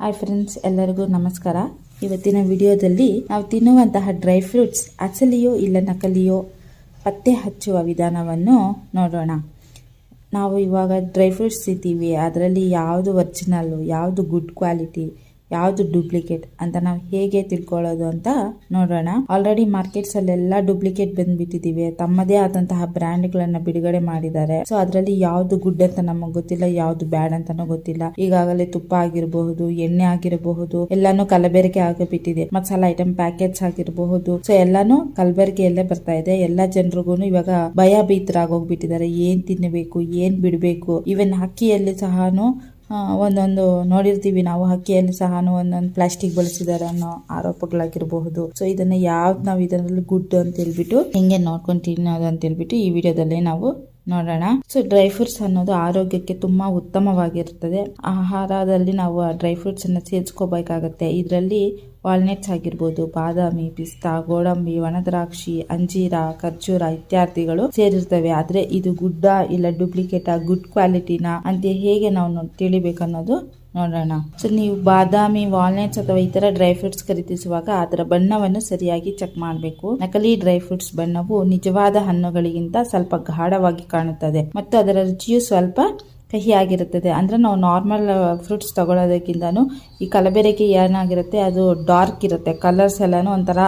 Hi friends ಎಲ್ಲರಿಗೂ ನಮಸ್ಕಾರ. ಇವತ್ತಿನ ವಿಡಿಯೋದಲ್ಲಿ ನಾವು ತಿನ್ನುವಂತಹ ಡ್ರೈ ಫ್ರೂಟ್ಸ್ ಅಸಲಿಯೋ ಇಲ್ಲ ನಕಲಿಯೋ ಪತ್ತೆ ಹಚ್ಚುವ ವಿಧಾನವನ್ನು ನೋಡೋಣ. ನಾವು ಇವಾಗ ಡ್ರೈ ಫ್ರೂಟ್ಸ್ ತಿಂತೀವಿ. ಅದರಲ್ಲಿ ಯಾವುದು ಒರಿಜಿನಲ್ಲು ಯಾವುದು ಗುಡ್ ಕ್ವಾಲಿಟಿ ಯಾವುದು ಡೂಪ್ಲಿಕೇಟ್ ಅಂತ ನಾವು ಹೇಗೆ ತಿಳ್ಕೊಳ್ಳೋದು ಅಂತ ನೋಡೋಣ. ಆಲ್ರೆಡಿ ಮಾರ್ಕೆಟ್ಸ್ ಅಲ್ಲೆಲ್ಲ ಡೂಪ್ಲಿಕೇಟ್ ಬಂದ್ಬಿಟ್ಟಿದೀವಿ. ತಮ್ಮದೇ ಆದಂತಹ ಬ್ರಾಂಡ್ ಗಳನ್ನ ಬಿಡುಗಡೆ ಮಾಡಿದ್ದಾರೆ. ಸೊ ಅದರಲ್ಲಿ ಯಾವ್ದು ಗುಡ್ ಅಂತ ನಮಗೆ ಗೊತ್ತಿಲ್ಲ, ಯಾವ್ದು ಬ್ಯಾಡ್ ಅಂತಾನೂ ಗೊತ್ತಿಲ್ಲ. ಈಗಾಗಲೇ ತುಪ್ಪ ಆಗಿರಬಹುದು, ಎಣ್ಣೆ ಆಗಿರಬಹುದು, ಎಲ್ಲಾನು ಕಲಬೆರಕೆ ಆಗಿಬಿಟ್ಟಿದೆ. ಮಸಾಲ ಐಟಮ್ ಪ್ಯಾಕೆಟ್ಸ್ ಆಗಿರಬಹುದು. ಸೊ ಎಲ್ಲಾನು ಕಲಬೆರಕೆಯಲ್ಲೇ ಬರ್ತಾ ಇದೆ. ಎಲ್ಲಾ ಜನರಿಗೂ ಇವಾಗ ಭಯ ಭೀತರಾಗೋಗ್ಬಿಟ್ಟಿದ್ದಾರೆ ಏನ್ ತಿನ್ನಬೇಕು ಏನ್ ಬಿಡಬೇಕು? ಇವನ್ ಅಕ್ಕಿಯಲ್ಲಿ ಸಹನು ಒಂದೊಂದು ನೋಡಿರ್ತೀವಿ ನಾವು, ಹಕ್ಕಿಯಲ್ಲಿ ಸಹ ಒಂದೊಂದು ಪ್ಲಾಸ್ಟಿಕ್ ಬಳಸಿದ್ದಾರೆ ಅನ್ನೋ ಆರೋಪಗಳಾಗಿರಬಹುದು. ಸೊ ಇದನ್ನ ಯಾವ್ದು ನಾವು ಇದರಲ್ಲಿ ಗುಡ್ ಅಂತ ಹೇಳ್ಬಿಟ್ಟು, ಹೆಂಗೆ ನೋಡ್ಕೊಂಡು ತಿನ್ನೋದು ಅಂತ ಹೇಳ್ಬಿಟ್ಟು ಈ ವಿಡಿಯೋದಲ್ಲಿ ನಾವು ನೋಡೋಣ. ಸೊ ಡ್ರೈ ಫ್ರೂಟ್ಸ್ ಅನ್ನೋದು ಆರೋಗ್ಯಕ್ಕೆ ತುಂಬಾ ಉತ್ತಮವಾಗಿರ್ತದೆ ಆಹಾರದಲ್ಲಿ ನಾವು ಆ ಡ್ರೈ ಫ್ರೂಟ್ಸ್ ಅನ್ನ ಸೇರಿಸ್ಕೋಬೇಕಾಗತ್ತೆ. ಇದರಲ್ಲಿ ವಾಲ್ನೆಟ್ಸ್ ಆಗಿರ್ಬೋದು, ಬಾದಾಮಿ, ಪಿಸ್ತಾ, ಗೋಡಂಬಿ, ಒಣದ್ರಾಕ್ಷಿ, ಅಂಜೀರ, ಖರ್ಜೂರ ಇತ್ಯಾದಿಗಳು ಸೇರಿರ್ತವೆ. ಆದ್ರೆ ಇದು ಗುಡ್ಡ ಇಲ್ಲ ಡೂಪ್ಲಿಕೇಟ್ ಗುಡ್ ಕ್ವಾಲಿಟಿನ ಅಂತ ಹೇಗೆ ನಾವು ತಿಳಿಬೇಕನ್ನೋದು ನೋಡೋಣ. ಸೊ ನೀವು ಬಾದಾಮಿ ವಾಲ್ನಟ್ಸ್ ಅಥವಾ ಈ ಡ್ರೈ ಫ್ರೂಟ್ಸ್ ಖರೀದಿಸುವಾಗ ಅದರ ಬಣ್ಣವನ್ನು ಸರಿಯಾಗಿ ಚೆಕ್ ಮಾಡಬೇಕು. ನಕಲಿ ಡ್ರೈ ಫ್ರೂಟ್ಸ್ ಬಣ್ಣವು ನಿಜವಾದ ಹಣ್ಣುಗಳಿಗಿಂತ ಸ್ವಲ್ಪ ಗಾಢವಾಗಿ ಕಾಣುತ್ತದೆ ಮತ್ತು ಅದರ ರುಚಿಯು ಸ್ವಲ್ಪ ಕಹಿಯಾಗಿರುತ್ತದೆ. ಅಂದ್ರೆ ನಾವು ನಾರ್ಮಲ್ ಫ್ರೂಟ್ಸ್ ತಗೊಳ್ಳೋದಕ್ಕಿಂತನೂ ಈ ಕಲಬೆರಕೆ ಏನಾಗಿರುತ್ತೆ, ಅದು ಡಾರ್ಕ್ ಇರುತ್ತೆ. ಕಲರ್ಸ್ ಎಲ್ಲಾನು ಒಂಥರ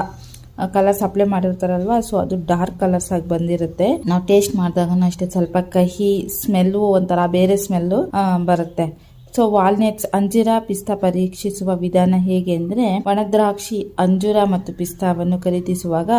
ಕಲರ್ಸ್ ಸಪ್ಲೈ ಮಾಡಿರ್ತಾರಲ್ವಾ ಸೊ ಅದು ಡಾರ್ಕ್ ಕಲರ್ಸ್ ಆಗಿ ಬಂದಿರುತ್ತೆ. ನಾವು ಟೇಸ್ಟ್ ಮಾಡಿದಾಗ ಅಷ್ಟೇ ಸ್ವಲ್ಪ ಕಹಿ ಸ್ಮೆಲ್ಲು ಒಂಥರ ಬೇರೆ ಸ್ಮೆಲ್ಲು ಬರುತ್ತೆ. ಸೊ ವಾಲ್ನೆಟ್ಸ್ ಅಂಜೂರ ಪಿಸ್ತಾ ಪರೀಕ್ಷಿಸುವ ವಿಧಾನ ಹೇಗೆ ಅಂದ್ರೆ, ಒಣದ್ರಾಕ್ಷಿ, ಅಂಜೂರ ಮತ್ತು ಪಿಸ್ತಾವನ್ನು ಖರೀದಿಸುವಾಗ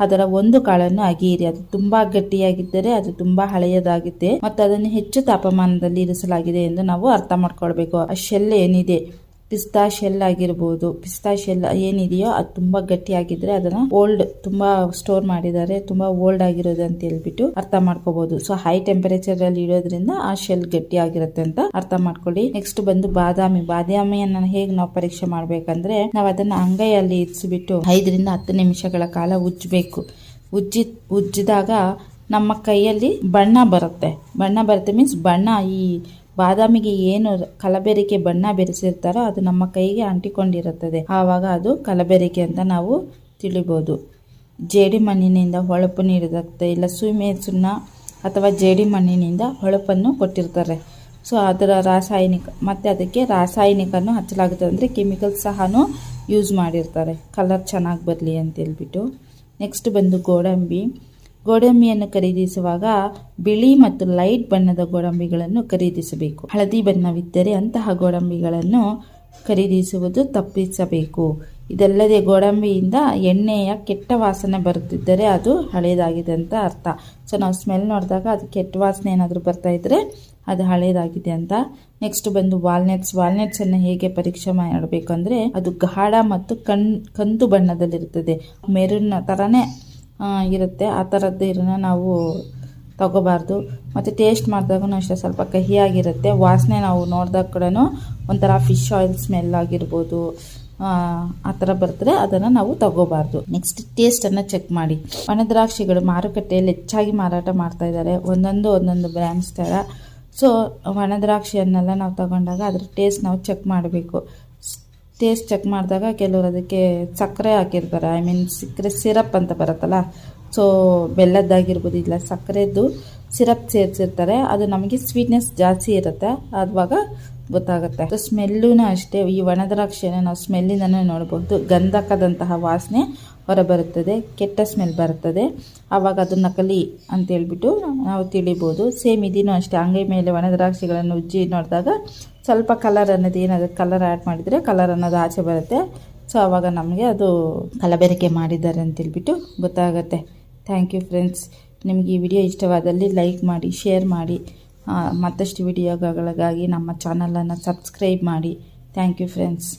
ಅದರ ಒಂದು ಕಾಳನ್ನು ಅಗಿಯಿರಿ. ಅದು ತುಂಬಾ ಗಟ್ಟಿಯಾಗಿದ್ದರೆ ಅದು ತುಂಬಾ ಹಳೆಯದಾಗಿದೆ ಮತ್ತು ಅದನ್ನು ಹೆಚ್ಚು ತಾಪಮಾನದಲ್ಲಿ ಇರಿಸಲಾಗಿದೆ ಎಂದು ನಾವು ಅರ್ಥ ಮಾಡ್ಕೊಳ್ಬೇಕು. ಆ ಶೆಲ್ ಏನಿದೆ? ಪಿಸ್ತಾ ಶೆಲ್ ಆಗಿರ್ಬೋದು. ಪಿಸ್ತಾ ಶೆಲ್ ಏನಿದೆಯೋ ಅದು ತುಂಬಾ ಗಟ್ಟಿಯಾಗಿದ್ರೆ ಅದನ್ನ ಓಲ್ಡ್ ತುಂಬಾ ಸ್ಟೋರ್ ಮಾಡಿದ್ದಾರೆ. ತುಂಬಾ ಓಲ್ಡ್ ಆಗಿರೋದು ಅಂತ ಹೇಳ್ಬಿಟ್ಟು ಅರ್ಥ ಮಾಡ್ಕೋಬಹುದು ಸೊ, ಹೈ ಟೆಂಪರೇಚರ್ ಅಲ್ಲಿ ಇಡೋದ್ರಿಂದ ಆ ಶೆಲ್ ಗಟ್ಟಿ ಆಗಿರುತ್ತೆ ಅಂತ ಅರ್ಥ ಮಾಡ್ಕೊಳ್ಳಿ. ನೆಕ್ಸ್ಟ್ ಬಂದು ಬಾದಾಮಿ. ಬಾದಾಮಿಯನ್ನ ಹೇಗೆ ನಾವು ಪರೀಕ್ಷೆ ಮಾಡ್ಬೇಕಂದ್ರೆ ನಾವು ಅದನ್ನ ಅಂಗೈಯಲ್ಲಿ ಇರಿಸಿಬಿಟ್ಟು ಐದರಿಂದ ಹತ್ತು ನಿಮಿಷಗಳ ಕಾಲ ಉಜ್ಜಬೇಕು. ಉಜ್ಜಿ, ಉಜ್ಜಿದಾಗ ನಮ್ಮ ಕೈಯಲ್ಲಿ ಬಣ್ಣ ಬರುತ್ತೆ. ಬಣ್ಣ ಬರುತ್ತೆ ಮೀನ್ಸ್ ಬಣ್ಣ ಈ ಬಾದಾಮಿಗೆ ಏನು ಕಲಬೆರಿಕೆ ಬಣ್ಣ ಬೆರೆಸಿರ್ತಾರೋ ಅದು ನಮ್ಮ ಕೈಗೆ ಅಂಟಿಕೊಂಡಿರುತ್ತದೆ. ಆವಾಗ ಅದು ಕಲಬೆರಿಕೆ ಅಂತ ನಾವು ತಿಳಿಬೋದು. ಜೇಡಿ ಮಣ್ಣಿನಿಂದ ಹೊಳಪು ನೀಡಿರುತ್ತೆ ಇಲ್ಲ, ಸುಮೆ ಸುಣ್ಣ ಅಥವಾ ಜೇಡಿ ಮಣ್ಣಿನಿಂದ ಹೊಳಪನ್ನು ಕೊಟ್ಟಿರ್ತಾರೆ. ಸೊ ಅದರ ರಾಸಾಯನಿಕ, ಮತ್ತು ಅದಕ್ಕೆ ರಾಸಾಯನಿಕನೂ ಹಚ್ಚಲಾಗುತ್ತೆ ಅಂದರೆ ಕೆಮಿಕಲ್ಸ್ ಸಹನೂ ಯೂಸ್ ಮಾಡಿರ್ತಾರೆ. ಕಲರ್ ಚೆನ್ನಾಗಿ ಬರಲಿ ಅಂತೇಳ್ಬಿಟ್ಟು ನೆಕ್ಸ್ಟ್ ಬಂದು ಗೋಡಂಬಿ. ಗೋಡಂಬಿಯನ್ನು ಖರೀದಿಸುವಾಗ ಬಿಳಿ ಮತ್ತು ಲೈಟ್ ಬಣ್ಣದ ಗೋಡಂಬಿಗಳನ್ನು ಖರೀದಿಸಬೇಕು. ಹಳದಿ ಬಣ್ಣವಿದ್ದರೆ ಅಂತಹ ಗೋಡಂಬಿಗಳನ್ನು ಖರೀದಿಸುವುದು ತಪ್ಪಿಸಬೇಕು. ಇದಲ್ಲದೆ ಗೋಡಂಬಿಯಿಂದ ಎಣ್ಣೆಯ ಕೆಟ್ಟ ವಾಸನೆ ಬರುತ್ತಿದ್ದರೆ ಅದು ಹಳೇದಾಗಿದೆ ಅಂತ ಅರ್ಥ. ಸೊ ನಾವು ಸ್ಮೆಲ್ ನೋಡಿದಾಗ ಅದು ಕೆಟ್ಟ ವಾಸನೆ ಏನಾದರೂ ಬರ್ತಾ ಇದ್ದರೆ ಅದು ಹಳೇದಾಗಿದೆ ಅಂತ. ನೆಕ್ಸ್ಟ್ ಬಂದು ವಾಲ್ನಟ್ಸ್ ವಾಲ್ನಟ್ಸ್ ಅನ್ನು ಹೇಗೆ ಪರೀಕ್ಷೆ ಮಾಡಬೇಕು ಅಂದ್ರೆ ಅದು ಗಾಢ ಮತ್ತು ಕಣ್ ಕಂದು ಬಣ್ಣದಲ್ಲಿರುತ್ತದೆ. ಮೆರೂನ್ ತರನೇ ಆ, ಇರುತ್ತೆ. ಆ ಥರದ್ದು ಇದನ್ನು ನಾವು ತಗೋಬಾರ್ದು. ಮತ್ತು ಟೇಸ್ಟ್ ಮಾಡಿದಾಗೂ ಅಷ್ಟೇ ಸ್ವಲ್ಪ ಕಹಿಯಾಗಿರುತ್ತೆ. ವಾಸನೆ ನಾವು ನೋಡಿದಾಗ ಕೂಡ ಒಂಥರ ಫಿಶ್ ಆಯಿಲ್ ಸ್ಮೆಲ್ ಆಗಿರ್ಬೋದು. ಆ, ಥರ ಬರ್ತದೆ. ಅದನ್ನು ನಾವು ತಗೋಬಾರ್ದು. ನೆಕ್ಸ್ಟ್ ಟೇಸ್ಟನ್ನು ಚೆಕ್ ಮಾಡಿ. ಒಣದ್ರಾಕ್ಷಿಗಳು ಮಾರುಕಟ್ಟೆಯಲ್ಲಿ ಹೆಚ್ಚಾಗಿ ಮಾರಾಟ ಮಾಡ್ತಾ ಇದ್ದಾರೆ. ಒಂದೊಂದು ಒಂದೊಂದು ಬ್ರ್ಯಾಂಡ್ಸ್ ಥರ ಸೊ ಒಣದ್ರಾಕ್ಷಿಯನ್ನೆಲ್ಲ ನಾವು ತಗೊಂಡಾಗ ಅದ್ರ ಟೇಸ್ಟ್ ನಾವು ಚೆಕ್ ಮಾಡಬೇಕು. ಟೇಸ್ಟ್ ಚೆಕ್ ಮಾಡಿದಾಗ ಕೆಲವರು ಅದಕ್ಕೆ ಸಕ್ಕರೆ ಹಾಕಿರ್ತಾರೆ. ಐ ಮೀನ್ ಸಕ್ಕರೆ ಸಿರಪ್ ಅಂತ ಬರುತ್ತಲ್ಲ ಸೊ ಬೆಲ್ಲದ್ದಾಗಿರ್ಬೋದು ಇಲ್ಲ ಸಕ್ಕರೆದು ಸಿರಪ್ ಸೇರಿಸಿರ್ತಾರೆ. ಅದು ನಮಗೆ ಸ್ವೀಟ್ನೆಸ್ ಜಾಸ್ತಿ ಇರುತ್ತೆ. ಆವಾಗ ಗೊತ್ತಾಗುತ್ತೆ. ಸ್ಮೆಲ್ಲೂ ಅಷ್ಟೇ, ಈ ಒಣದ್ರಾಕ್ಷಿಯನ್ನು ನಾವು ಸ್ಮೆಲ್ಲಿಂದನೇ ನೋಡಬಹುದು ಗಂಧಕದಂತಹ ವಾಸನೆ ಹೊರಬರುತ್ತದೆ, ಕೆಟ್ಟ ಸ್ಮೆಲ್ ಬರುತ್ತದೆ ಆವಾಗ ಅದು ನಕಲಿ ಅಂತ ಹೇಳ್ಬಿಟ್ಟು ನಾವು ತಿಳಿಬೋದು. ಸೇಮ್ ಇದೀನೂ ಅಷ್ಟೇ, ಅಂಗೈ ಮೇಲೆ ಒಣದ್ರಾಕ್ಷಿಗಳನ್ನು ಉಜ್ಜಿ ನೋಡಿದಾಗ ಸ್ವಲ್ಪ ಕಲರ್ ಅನ್ನೋದು ಏನಾದ್ರು ಕಲರ್ ಆ್ಯಡ್ ಮಾಡಿದರೆ ಕಲರ್ ಅನ್ನೋದು ಆಚೆ ಬರುತ್ತೆ. ಸೊ ಆವಾಗ ನಮಗೆ ಅದು ಕಲಬೆರಕೆ ಮಾಡಿದ್ದಾರೆ ಅಂತೇಳ್ಬಿಟ್ಟು ಗೊತ್ತಾಗುತ್ತೆ. ಥ್ಯಾಂಕ್ ಯು ಫ್ರೆಂಡ್ಸ್ ನಿಮಗೆ ಈ ವಿಡಿಯೋ ಇಷ್ಟವಾದಲ್ಲಿ ಲೈಕ್ ಮಾಡಿ ಶೇರ್ ಮಾಡಿ ಮತ್ತಷ್ಟು ವಿಡಿಯೋಗಳಿಗಾಗಿ ನಮ್ಮ ಚಾನಲನ್ನು ಸಬ್ಸ್ಕ್ರೈಬ್ ಮಾಡಿ. Thank you friends